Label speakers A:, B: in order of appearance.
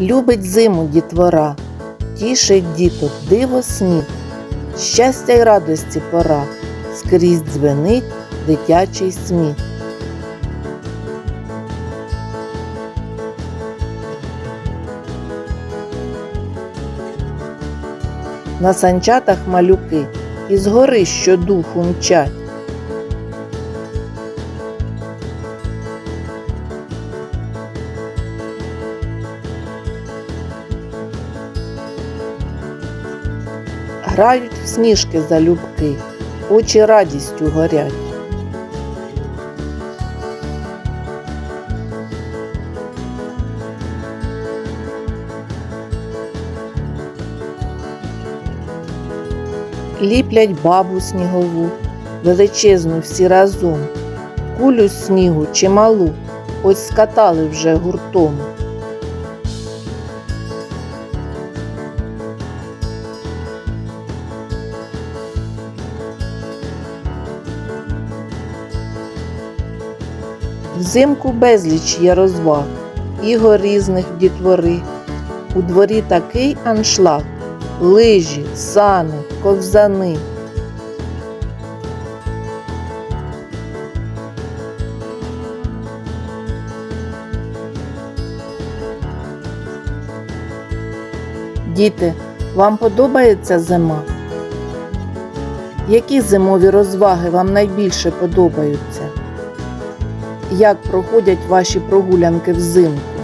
A: Любить зиму дітвора, тішить діток диво сніг, щастя й радості пора, скрізь дзвенить дитячий сміх. На санчатах малюки із гори щодуху мчать. Грають в сніжки залюбки, очі радістю горять. Ліплять бабу снігову, величезну всі разом, кулю снігу чималу, ось скатали вже гуртом. Взимку безліч є розваг, ігор різних дітвори. У дворі такий аншлаг, лижі, сани, ковзани. Діти, вам подобається зима? Які зимові розваги вам найбільше подобаються? Як проходять ваші прогулянки взимку?